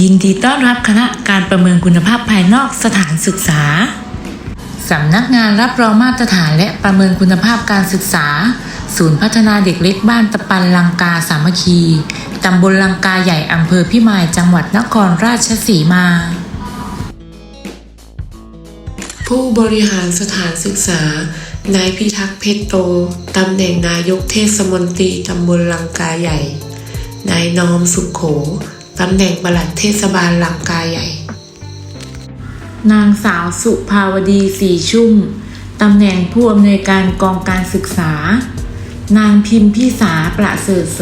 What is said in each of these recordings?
ยินดีต้อนรับคณะการประเมินคุณภาพภายนอกสถานศึกษา สำนักงานรับรองมาตรฐานและประเมินคุณภาพการศึกษา ศูนย์พัฒนาเด็กเล็กบ้านตะปันลังกาสามัคคี ตำบลลังกาใหญ่อำเภอพิมายจังหวัดนครราชสีมา ผู้บริหารสถานศึกษา นายพิทักษ์เพชรโต ตำแหน่งนายกเทศมนตรีตำบลลังกาใหญ่ นายนอมสุขโข ตำแหน่งปลัดเทศบาลลังกาใหญ่ นางสาวสุภาวดีสีชุ่ม ตำแหน่งผู้อำนวยการกองการศึกษา นางพิมพิสาประเสริฐโส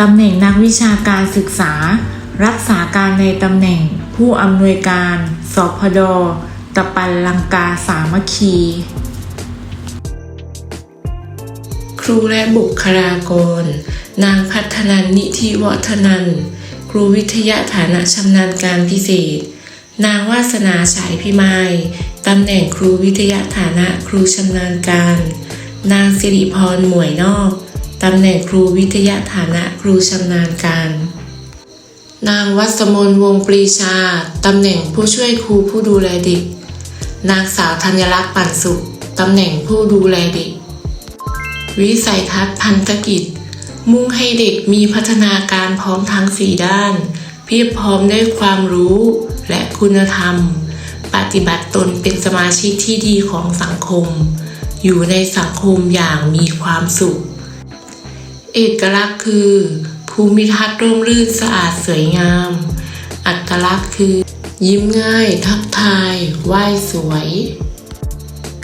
ตำแหน่งนักวิชาการศึกษา รักษาการในตำแหน่งผู้อำนวยการสพดตะปันลังกาสามัคคี ครูและบุคลากร นางพัฒนันนิธิวัฒนัน ครูวิทยาฐานะชำนาญการพิเศษ นางวาสนาฉายพิมายตำแหน่งครูวิทยาฐานะครูชำนาญการ นางสิริพรหมวยนอกตำแหน่งครูวิทยาฐานะครูชำนาญการ นางวัสมนวงปรีชาตำแหน่งผู้ช่วยครูผู้ดูแลเด็ก นางสาวธัญลักษณ์ปั่นสุขตำแหน่งผู้ดูแลเด็ก วิสัยทัศน์พันธกิจ มุ่งให้เด็กมีพัฒนาการพร้อมทั้งสี่ด้าน เพียบพร้อมด้วยความรู้และคุณธรรม ปฏิบัติตนเป็นสมาชิกที่ดีของสังคม อยู่ในสังคมอย่างมีความสุข เอกลักษณ์คือ ภูมิทัศน์ร่มรื่นสะอาดสวยงาม อัตลักษณ์คือ ยิ้มง่าย ทักทายไหว้สวย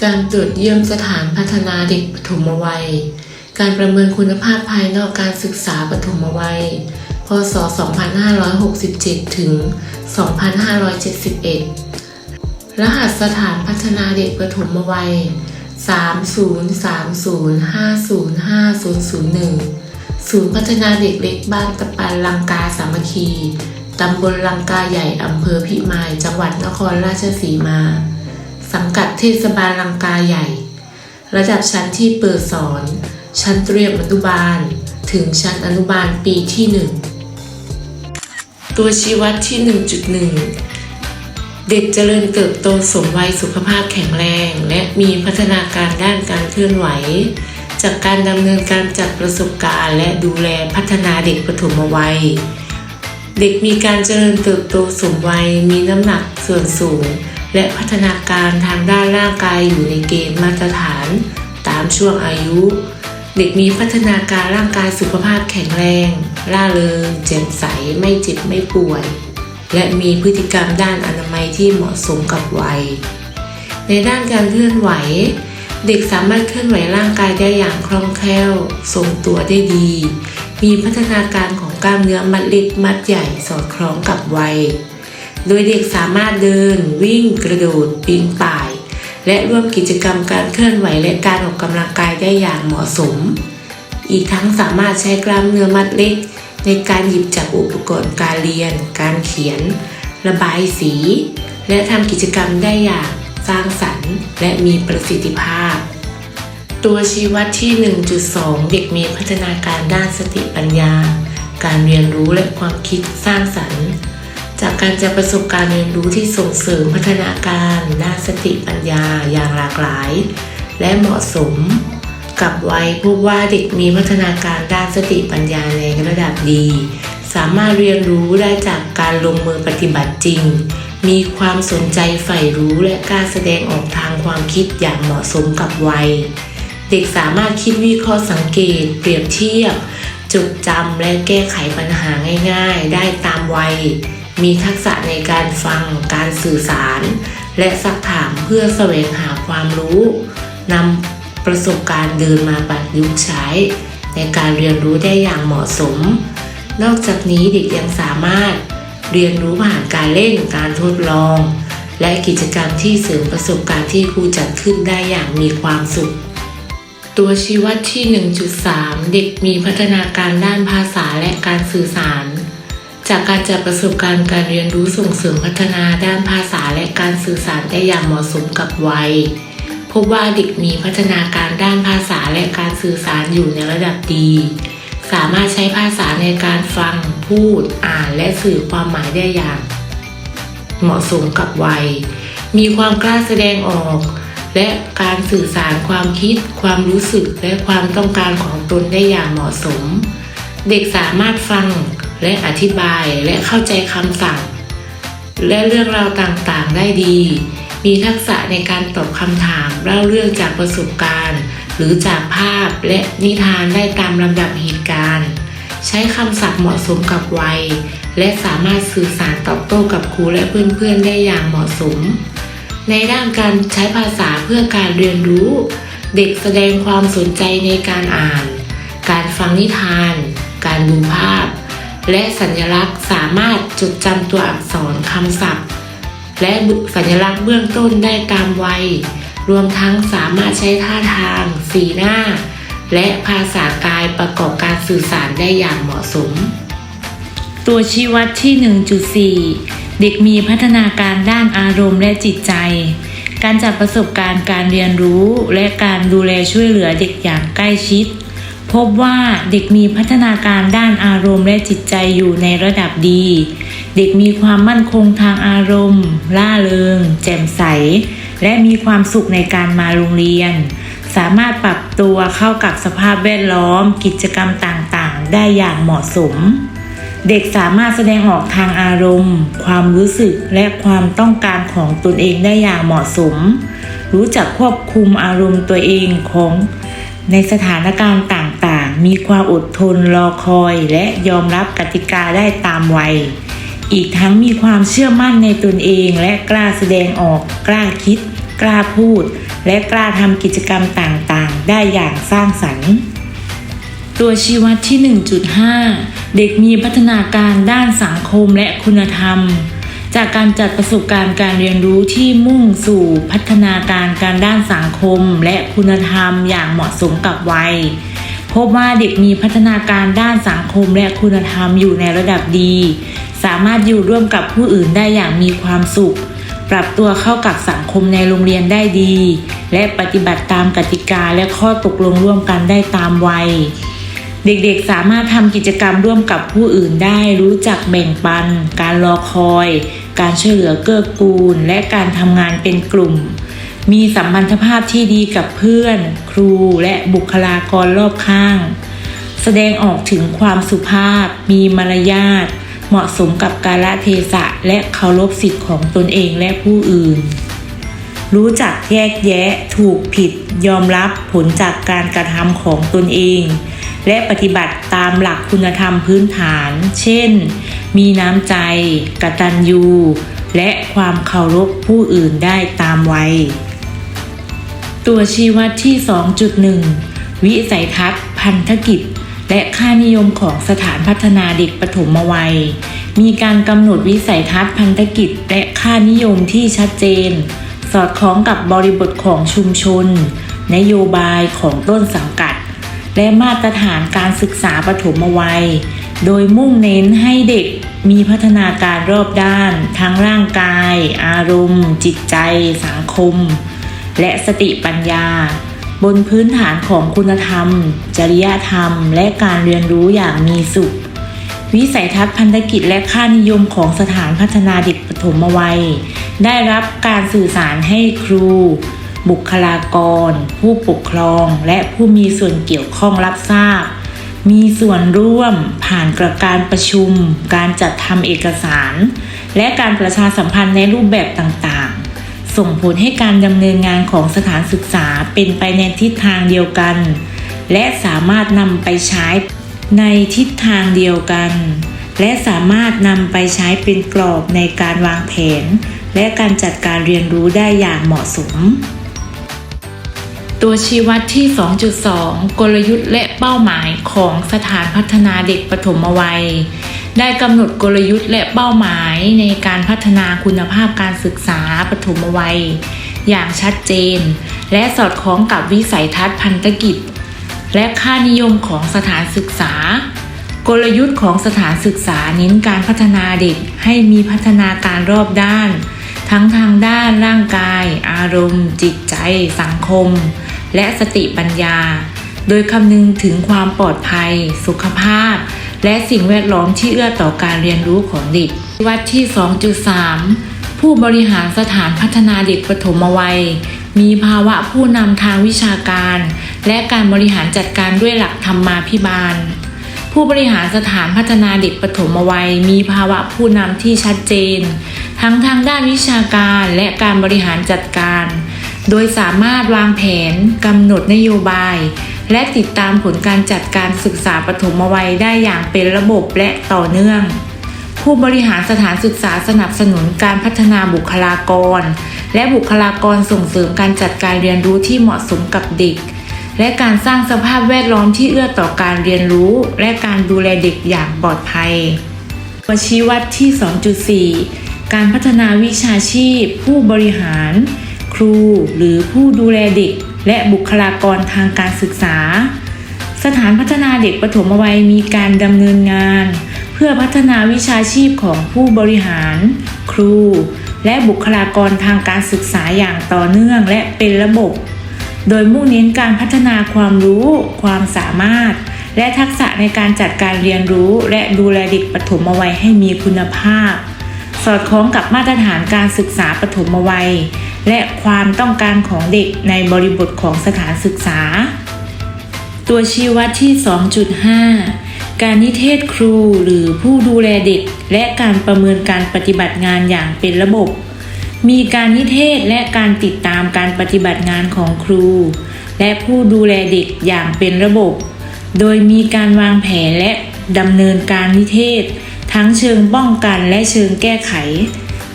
การตรวจเยี่ยมสถานพัฒนาเด็กปฐมวัย การประเมินคุณภาพภายนอกการศึกษาปฐมวัย พศ 2567 ถึง 2571 รหัสสถานพัฒนาเด็กปฐมวัย 3030505001 ศูนย์พัฒนาเด็กเล็กบ้านตะปันลังกาสามัคคี ตำบลลังกาใหญ่ อำเภอพิมาย จังหวัดนครราชสีมา สังกัดเทศบาลลังกาใหญ่ ระดับชั้นที่เปิดสอน ชั้นเตรียมอนุบาล ถึงชั้นอนุบาลปีที่ 1 ตัวชี้วัดที่ 1.1 เด็กเจริญเติบโตสมวัยสุขภาพแข็งแรง และมีพัฒนาการด้านการเคลื่อนไหว จากการดำเนินการจัดประสบการณ์ และดูแลพัฒนาเด็กปฐมวัย เด็กมีการเจริญเติบโตสมวัยมีน้ำหนักส่วนสูงและพัฒนาการทางด้านร่างกายอยู่ในเกณฑ์มาตรฐาน ตามช่วงอายุ เด็กมีพัฒนาการร่างกายสุขภาพแข็งแรง ร่าเริงแจ่มใสไม่เจ็บไม่ป่วย และมีพฤติกรรมด้านอนามัยที่เหมาะสมกับวัย ในด้านการเคลื่อนไหว เด็กสามารถเคลื่อนไหวร่างกายได้อย่างคล่องแคล่ว ทรงตัวได้ดี มีพัฒนาการของกล้ามเนื้อมัดเล็กมัดใหญ่สอดคล้องกับวัย โดยเด็กสามารถเดิน วิ่งกระโดดปีนป่าย และร่วมกิจกรรมการเคลื่อนไหวและการออกกำลังกายได้อย่างเหมาะสม อีกทั้งสามารถใช้กล้ามเนื้อมัดเล็ก ในการหยิบจับอุปกรณ์การเรียน การเขียน ระบายสี และทำกิจกรรมได้อย่างสร้างสรรค์ และมีประสิทธิภาพ ตัวชี้วัดที่ 1.2 เด็กมีพัฒนาการด้านสติปัญญา การเรียนรู้และความคิดสร้างสรรค์ จากการจัดประสบการณ์เรียนรู้ที่ส่งเสริมพัฒนาการด้านสติปัญญาอย่างหลากหลาย และเหมาะสม กับวัยพบว่าเด็กมีพัฒนาการด้านสติปัญญาในระดับดี สามารถเรียนรู้ได้จากการลงมือปฏิบัติจริง มีความสนใจใฝ่รู้และกล้าแสดงออกทางความคิดอย่างเหมาะสมกับวัย เด็กสามารถคิดวิเคราะห์สังเกต เปรียบเทียบจดจำและแก้ไขปัญหาง่าย ๆ ได้ตามวัย มีทักษะในการฟัง การสื่อสาร และสักถามเพื่อแสวงหาความรู้นำประสบการณ์เดินมาประยุกต์ใช้ ในการเรียนรู้ได้อย่างเหมาะสม นอกจากนี้เด็กยังสามารถเรียนรู้ผ่านการเล่นการทดลอง และกิจกรรมที่เสริมประสบการณ์ที่ครูจัดขึ้นได้อย่างมีความสุข ตัวชี้วัดที่ 1.3 เด็กมีพัฒนาการด้านภาษาและการสื่อสาร จากการจัดประสบการณ์การเรียนรู้ส่งเสริมพัฒนาด้านภาษาและการสื่อสารได้อย่างเหมาะสมกับวัย พบว่าเด็กมีพัฒนาการด้านภาษาและการสื่อสารอยู่ในระดับดี สามารถใช้ภาษาในการฟัง พูด อ่าน และสื่อความหมายได้อย่าง เหมาะสมกับวัย มีความกล้าแสดงออก และการสื่อสารความคิด ความรู้สึก และความต้องการของตนได้อย่างเหมาะสม เด็กสามารถฟัง และอธิบายและเข้าใจคำสั่ง และเรื่องราวต่างๆได้ดี มีทักษะในการตอบคำถามเล่าเรื่องจากประสบการณ์ หรือจากภาพและนิทานได้ตามลำดับเหตุการณ์ ใช้คำศัพท์เหมาะสมกับวัย และสามารถสื่อสารตอบโต้กับครูและเพื่อนๆได้อย่างเหมาะสม ในด้านการใช้ภาษาเพื่อการเรียนรู้ เด็กแสดงความสนใจในการอ่าน การฟังนิทาน การดูภาพ และสัญลักษณ์สามารถจดจำตัวอักษรคำศัพท์ และสัญลักษณ์เบื้องต้นได้ตามวัย รวมทั้งสามารถใช้ท่าทาง สีหน้า และภาษากายประกอบการสื่อสารได้อย่างเหมาะสม ตัวชี้วัดที่ 1.4 เด็กมีพัฒนาการด้านอารมณ์และจิตใจ การจัดประสบการณ์การเรียนรู้ และการดูแลช่วยเหลือเด็กอย่างใกล้ชิด พบว่าเด็กมีพัฒนาการด้านอารมณ์และจิตใจอยู่ในระดับดี เด็กมีความมั่นคงทางอารมณ์ล่าเริง แจ่มใส และมีความสุขในการมาโรงเรียน สามารถปรับตัวเข้ากับสภาพแวดล้อม กิจกรรมต่างๆ ได้อย่างเหมาะสม เด็กสามารถแสดงออกทางอารมณ์ ความรู้สึกและความต้องการของตนเองได้อย่างเหมาะสม รู้จักควบคุมอารมณ์ตัวเองของในสถานการณ์ต่าง มีความอดทนรอคอยและยอมรับกติกาได้ตามวัย อีกทั้งมีความเชื่อมั่นในตนเองและกล้าแสดงออก กล้าคิด กล้าพูด และกล้าทำกิจกรรมต่างๆ ได้อย่างสร้างสรรค์ ตัวชี้วัดที่ 1.5 เด็กมีพัฒนาการด้านสังคมและคุณธรรมจากการจัดประสบการณ์การเรียนรู้ที่มุ่งสู่พัฒนาการการด้านสังคมและคุณธรรมอย่างเหมาะสมกับวัย พบว่าเด็กมีพัฒนาการด้านสังคมและคุณธรรมอยู่ในระดับดี สามารถอยู่ร่วมกับผู้อื่นได้อย่างมีความสุข ปรับตัวเข้ากับสังคมในโรงเรียนได้ดี และปฏิบัติตามกติกาและข้อตกลงร่วมกันได้ตามวัย เด็กๆสามารถทำกิจกรรมร่วมกับผู้อื่นได้ รู้จักแบ่งปัน การรอคอย การช่วยเหลือเกื้อกูล และการทำงานเป็นกลุ่ม มีสัมพันธภาพที่ดีกับเพื่อน ครูและบุคลากรรอบข้าง แสดงออกถึงความสุภาพ มีมารยาท เหมาะสมกับกาลเทศะ และเคารพสิทธิ์ของตนเองและผู้อื่น รู้จักแยกแยะถูกผิดยอมรับผลจากการกระทำของตนเอง และปฏิบัติตามหลักคุณธรรมพื้นฐาน เช่น มีน้ำใจ กตัญญูและความเคารพผู้อื่นได้ตามวัย ตัวชี้วัดที่ 2.1 วิสัยทัศน์ พันธกิจ และค่านิยมของสถานพัฒนาเด็กปฐมวัย มีการกำหนดวิสัยทัศน์พันธกิจ และค่านิยมที่ชัดเจน สอดคล้องกับบริบทของชุมชน นโยบายของต้นสังกัด และมาตรฐานการศึกษาปฐมวัย โดยมุ่งเน้นให้เด็กมีพัฒนาการรอบด้าน ทั้งร่างกาย อารมณ์ จิตใจ สังคม และสติปัญญา บนพื้นฐานของคุณธรรม จริยธรรม และการเรียนรู้อย่างมีสุข วิสัยทัศน์พันธกิจและค่านิยมของสถานพัฒนาเด็กปฐมวัย ได้รับการสื่อสารให้ครู บุคลากร ผู้ปกครองและผู้มีส่วนเกี่ยวข้องรับทราบ มีส่วนร่วมผ่านกระการประชุม การจัดทำเอกสาร และการประชาสัมพันธ์ในรูปแบบต่าง ส่งผลให้การดำเนินงานของสถานศึกษาเป็นไปในทิศทางเดียวกัน และสามารถนำไปใช้ในทิศทางเดียวกัน และสามารถนำไปใช้เป็นกรอบในการวางแผน และการจัดการเรียนรู้ได้อย่างเหมาะสม ตัวชี้วัดที่ 2.2 กลยุทธ์และเป้าหมายของสถานพัฒนาเด็กปฐมวัย ได้กำหนดกลยุทธ์และเป้าหมายในการพัฒนาคุณภาพการศึกษาปฐมวัย อย่างชัดเจน และสอดคล้องกับวิสัยทัศน์พันธกิจ และค่านิยมของสถานศึกษา กลยุทธ์ของสถานศึกษาเน้นการพัฒนาเด็กให้มีพัฒนาการรอบด้าน ทั้งทางด้านร่างกาย อารมณ์ จิตใจ สังคม และสติปัญญา โดยคำนึงถึงความปลอดภัย สุขภาพ และสิ่งแวดล้อมที่เอื้อต่อการเรียนรู้ของเด็ก วัดที่ 2.3 ผู้บริหารสถานพัฒนาเด็กปฐมวัย มีภาวะผู้นำทางวิชาการ และการบริหารจัดการด้วยหลักธรรมาภิบาล ผู้บริหารสถานพัฒนาเด็กปฐมวัย มีภาวะผู้นำที่ชัดเจน ทั้งทางด้านวิชาการและการบริหารจัดการ โดยสามารถวางแผนกำหนดนโยบาย และติดตามผลการจัดการศึกษาปฐมวัยได้อย่างเป็นระบบและต่อเนื่อง ผู้บริหารสถานศึกษาสนับสนุนการพัฒนาบุคลากร และบุคลากรส่งเสริมการจัดการเรียนรู้ที่เหมาะสมกับเด็ก และการสร้างสภาพแวดล้อมที่เอื้อต่อการเรียนรู้ และการดูแลเด็กอย่างปลอดภัยตัวชี้วัดที่ 2.4 การพัฒนาวิชาชีพ ผู้บริหาร ครูหรือผู้ดูแลเด็ก และบุคลากรทางการศึกษา สถานพัฒนาเด็กปฐมวัยมีการดำเนินงาน เพื่อพัฒนาวิชาชีพของผู้บริหาร ครู และบุคลากรทางการศึกษาอย่างต่อเนื่องและเป็นระบบ โดยมุ่งเน้นการพัฒนาความรู้ ความสามารถ และทักษะในการจัดการเรียนรู้ และดูแลเด็กปฐมวัยให้มีคุณภาพ สอดคล้องกับมาตรฐานการศึกษาปฐมวัย และความต้องการของเด็กในบริบทของสถานศึกษา ตัวชี้วัดที่ 2.5 การนิเทศครูหรือผู้ดูแลเด็ก และการประเมินการปฏิบัติงานอย่างเป็นระบบ มีการนิเทศและการติดตามการปฏิบัติงานของครู และผู้ดูแลเด็กอย่างเป็นระบบ โดยมีการวางแผนและดำเนินการนิเทศ ทั้งเชิงป้องกันและเชิงแก้ไข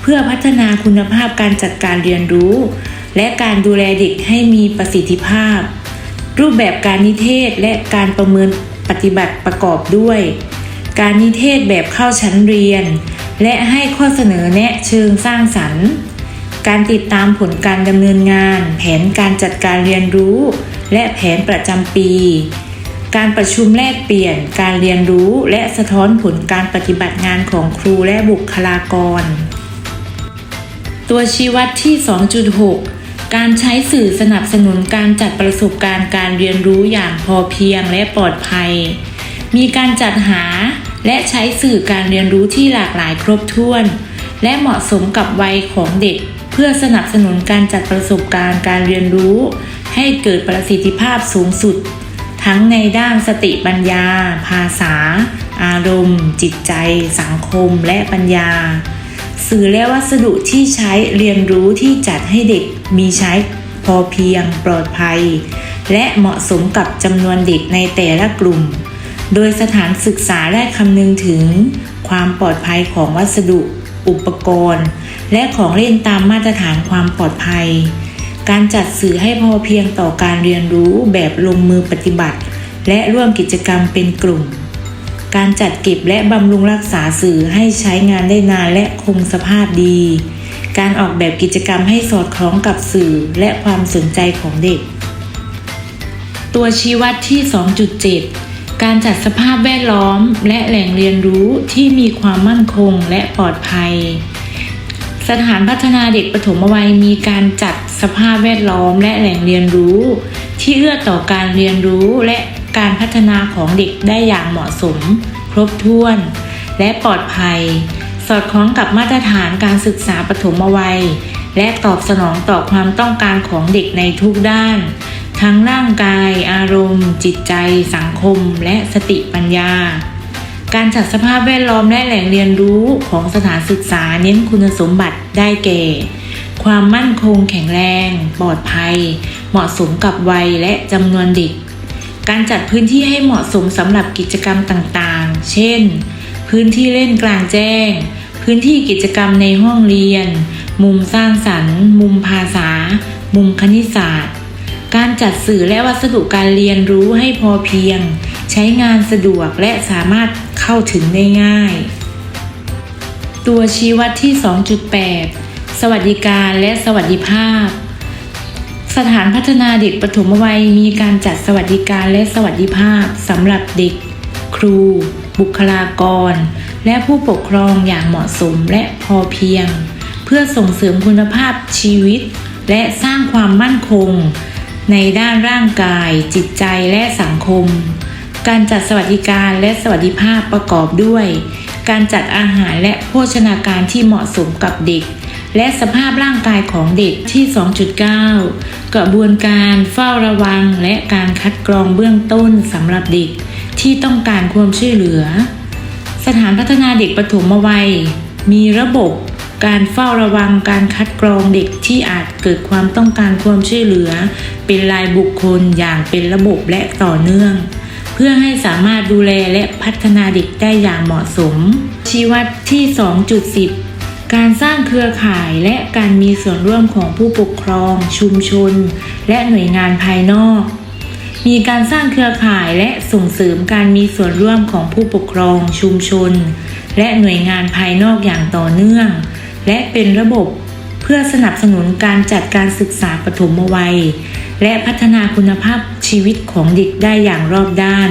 เพื่อพัฒนาคุณภาพการจัดการเรียนรู้ และการดูแลเด็กให้มีประสิทธิภาพ รูปแบบการนิเทศและการประเมินปฏิบัติประกอบด้วย การนิเทศแบบเข้าชั้นเรียน และให้ข้อเสนอแนะเชิงสร้างสรรค์ การติดตามผลการดำเนินงาน แผนการจัดการเรียนรู้ และแผนประจำปี การประชุมแลกเปลี่ยน การเรียนรู้ และสะท้อนผลการปฏิบัติงานของครูและบุคลากร ตัวชี้วัดที่ 2.6 การใช้สื่อสนับสนุนการจัดประสบการณ์การเรียนรู้อย่างพอเพียงและปลอดภัย มีการจัดหาและใช้สื่อการเรียนรู้ที่หลากหลายครบถ้วน และเหมาะสมกับวัยของเด็ก เพื่อสนับสนุนการจัดประสบการณ์การเรียนรู้ ให้เกิดประสิทธิภาพสูงสุด ทั้งในด้านสติปัญญา ภาษา อารมณ์ จิตใจ สังคม และปัญญา สื่อและวัสดุที่ใช้เรียนรู้ที่จัดให้เด็กมีใช้พอเพียงปลอดภัย และเหมาะสมกับจำนวนเด็กในแต่ละกลุ่ม โดยสถานศึกษาได้คำนึงถึง ความปลอดภัยของวัสดุอุปกรณ์ และของเล่นตามมาตรฐานความปลอดภัย การจัดสื่อให้พอเพียงต่อการเรียนรู้แบบลงมือปฏิบัติ และร่วมกิจกรรมเป็นกลุ่ม การจัดเก็บและบำรุงรักษาสื่อให้ใช้งานได้นานและคงสภาพดี การออกแบบกิจกรรมให้สอดคล้องกับสื่อและความสนใจของเด็ก ตัวชี้วัดที่ 2.7 การจัดสภาพแวดล้อมและแหล่งเรียนรู้ที่มีความมั่นคงและปลอดภัย สถานพัฒนาเด็กปฐมวัยมีการจัดสภาพแวดล้อมและแหล่งเรียนรู้ ที่เอื้อต่อการเรียนรู้และ การพัฒนาของเด็กได้อย่างเหมาะสม ครบถ้วน และปลอดภัย สอดคล้องกับมาตรฐานการศึกษาปฐมวัย และตอบสนองต่อความต้องการของเด็กในทุกด้าน ทั้งร่างกาย อารมณ์ จิตใจ สังคม และสติปัญญา การจัดสภาพแวดล้อมและแหล่งเรียนรู้ของสถานศึกษาเน้นคุณสมบัติได้แก่ความมั่นคงแข็งแรง ปลอดภัย เหมาะสมกับวัยและจำนวนเด็ก การจัดพื้นที่ให้เหมาะสมสำหรับกิจกรรมต่างๆ เช่น พื้นที่เล่นกลางแจ้ง พื้นที่กิจกรรมในห้องเรียน มุมสร้างสรรค์ มุมภาษา มุมคณิตศาสตร์ การจัดสื่อและวัสดุการเรียนรู้ให้พอเพียง ใช้งานสะดวกและสามารถเข้าถึงได้ง่าย ตัวชี้วัดที่ 2.8 สวัสดิการและสวัสดิภาพ สถานพัฒนาเด็กปฐมวัยมีการจัดสวัสดิการและสวัสดิภาพสำหรับเด็ก ครู บุคลากร และผู้ปกครองอย่างเหมาะสมและพอเพียง เพื่อส่งเสริมคุณภาพชีวิต และสร้างความมั่นคง ในด้านร่างกาย จิตใจและสังคม การจัดสวัสดิการและสวัสดิภาพประกอบด้วย การจัดอาหารและโภชนาการที่เหมาะสมกับเด็ก และสภาพร่างกายของเด็กที่ 2.9 กระบวนการเฝ้าระวังและการคัดกรองเบื้องต้นสำหรับเด็กที่ต้องการความช่วยเหลือ สถานพัฒนาเด็กปฐมวัย มีระบบการเฝ้าระวังการคัดกรองเด็กที่อาจเกิดความต้องการความช่วยเหลือ เป็นรายบุคคลอย่างเป็นระบบและต่อเนื่อง เพื่อให้สามารถดูแลและพัฒนาเด็กได้อย่างเหมาะสม ชี้วัดที่ 2.10 การสร้างเครือข่ายและการมีส่วนร่วมของผู้ปกครอง ชุมชน และหน่วยงานภายนอก มีการสร้างเครือข่ายและส่งเสริมการมีส่วนร่วมของผู้ปกครอง ชุมชน และหน่วยงานภายนอกอย่างต่อเนื่อง และเป็นระบบเพื่อสนับสนุนการจัดการศึกษาปฐมวัย และพัฒนาคุณภาพชีวิตของเด็กได้อย่างรอบด้าน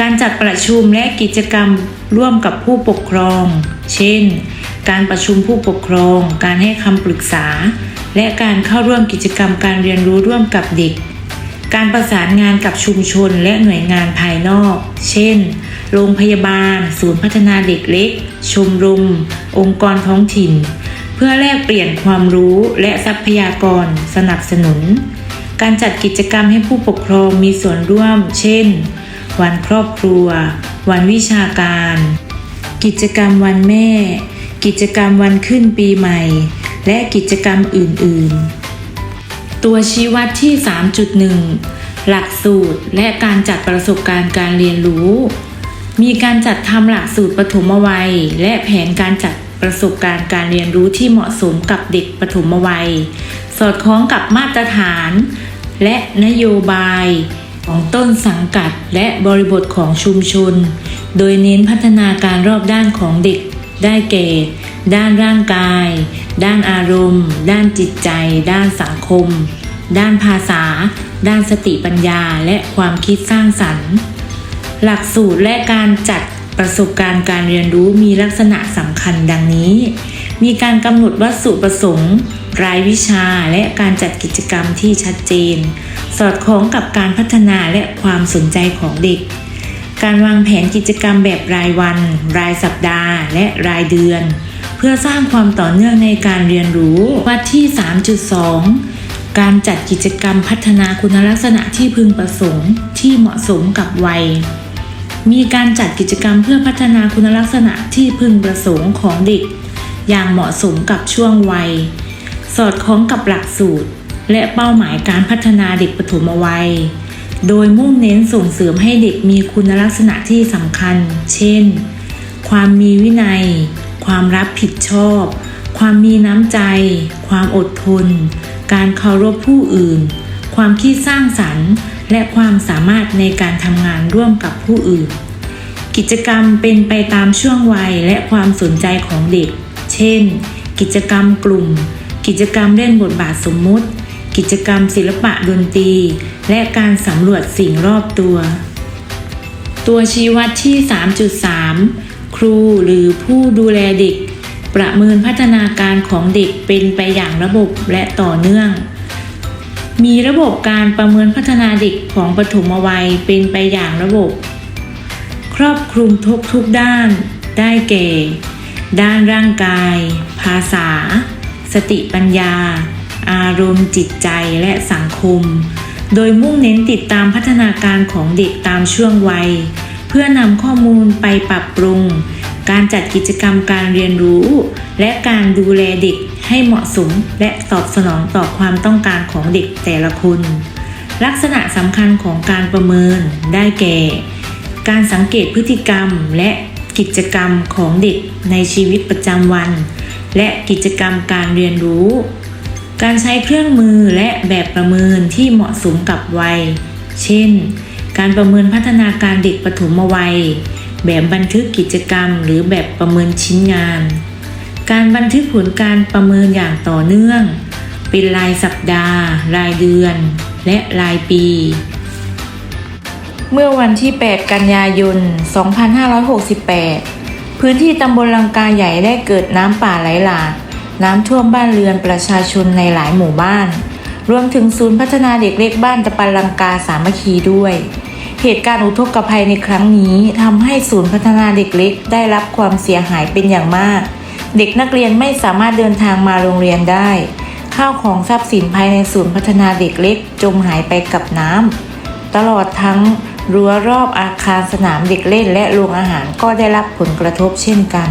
การจัดประชุมและกิจกรรมร่วมกับผู้ปกครอง เช่น การประชุมผู้ปกครอง การให้คำปรึกษา และการเข้าร่วมกิจกรรมการเรียนรู้ร่วมกับเด็ก การประสานงานกับชุมชนและหน่วยงานภายนอก เช่น โรงพยาบาล ศูนย์พัฒนาเด็กเล็ก ชมรม องค์กรท้องถิ่น เพื่อแลกเปลี่ยนความรู้และทรัพยากร สนับสนุน การจัดกิจกรรมให้ผู้ปกครองมีส่วนร่วม เช่น วันครอบครัว วันวิชาการ กิจกรรมวันแม่ กิจกรรมวันขึ้นปีใหม่ และกิจกรรมอื่น ๆ ตัวชี้วัดที่ 3.1 หลักสูตรและการจัดประสบการณ์การเรียนรู้ มีการจัดทำหลักสูตรปฐมวัย และแผนการจัดประสบการณ์การเรียนรู้ที่เหมาะสมกับเด็กปฐมวัย สอดคล้องกับมาตรฐาน และนโยบายของต้นสังกัดและบริบทของชุมชน โดยเน้นพัฒนาการรอบด้านของเด็ก ได้แก่ ด้านร่างกาย ด้านอารมณ์ ด้านจิตใจ ด้านสังคม ด้านภาษา ด้านสติปัญญาและความคิดสร้างสรรค์ หลักสูตรและการจัดประสบการณ์การเรียนรู้มีลักษณะสำคัญดังนี้ มีการกำหนดวัตถุประสงค์ รายวิชาและการจัดกิจกรรมที่ชัดเจน สอดคล้องกับการพัฒนาและความสนใจของเด็ก การวางแผนกิจกรรมแบบรายวัน รายสัปดาห์ และรายเดือน เพื่อสร้างความต่อเนื่องในการเรียนรู้วัดที่ 3.2 การจัดกิจกรรมพัฒนาคุณลักษณะที่พึงประสงค์ ที่เหมาะสมกับวัย มีการจัดกิจกรรมเพื่อพัฒนาคุณลักษณะที่พึงประสงค์ของเด็ก อย่างเหมาะสมกับช่วงวัย สอดคล้องกับหลักสูตร และเป้าหมายการพัฒนาเด็กปฐมวัย โดยมุ่งเน้นส่งเสริมให้เด็กมีคุณลักษณะที่สำคัญ เช่น ความมีวินัย ความรับผิดชอบ ความมีน้ำใจ ความอดทน การเคารพผู้อื่น ความคิดสร้างสรรค์ และความสามารถในการทำงานร่วมกับผู้อื่น กิจกรรมเป็นไปตามช่วงวัยและความสนใจของเด็ก เช่น กิจกรรมกลุ่ม กิจกรรมเล่นบทบาทสมมุติ กิจกรรมศิลปะดนตรี และการสำรวจสิ่งรอบตัว ตัวชี้วัดที่ 3.3 ครูหรือผู้ดูแลเด็ก ประเมินพัฒนาการของเด็กเป็นไปอย่างระบบและต่อเนื่อง มีระบบการประเมินพัฒนาเด็กของปฐมวัยเป็นไปอย่างระบบ ครอบคลุมทุกทุกด้าน ได้แก่ ด้านร่างกาย ภาษา สติปัญญา อารมณ์จิตใจและสังคม โดยมุ่งเน้นติดตามพัฒนาการของเด็กตามช่วงวัย เพื่อนำข้อมูลไปปรับปรุง การจัดกิจกรรมการเรียนรู้ และการดูแลเด็กให้เหมาะสมและตอบสนองต่อความต้องการของเด็กแต่ละคน ลักษณะสำคัญของการประเมินได้แก่ การสังเกตพฤติกรรมและกิจกรรมของเด็กในชีวิตประจำวัน และกิจกรรมการเรียนรู้ การใช้เครื่องมือและแบบประเมินที่เหมาะสมกับวัย เช่น การประเมินพัฒนาการเด็กปฐมวัย แบบบันทึกกิจกรรม หรือแบบประเมินชิ้นงาน การบันทึกผลการประเมินอย่างต่อเนื่อง เป็นรายสัปดาห์ รายเดือน และรายปี เมื่อวันที่ 8 กันยายน 2568 พื้นที่ตำบลลังกาใหญ่ได้เกิดน้ำป่าไหลหลาก น้ำท่วมบ้านเรือนประชาชนในหลายหมู่บ้าน รวมถึงศูนย์พัฒนาเด็กเล็กบ้านตะปันลังกาสามัคคีด้วย เหตุการณ์อุทกภัยในครั้งนี้ทำให้ศูนย์พัฒนาเด็กเล็กได้รับความเสียหายเป็นอย่างมาก เด็กนักเรียนไม่สามารถเดินทางมาโรงเรียนได้ ข้าวของทรัพย์สินภายในศูนย์พัฒนาเด็กเล็กจมหายไปกับน้ำตลอดทั้งรั้วรอบอาคารสนามเด็กเล่นและโรงอาหารก็ได้รับผลกระทบเช่นกัน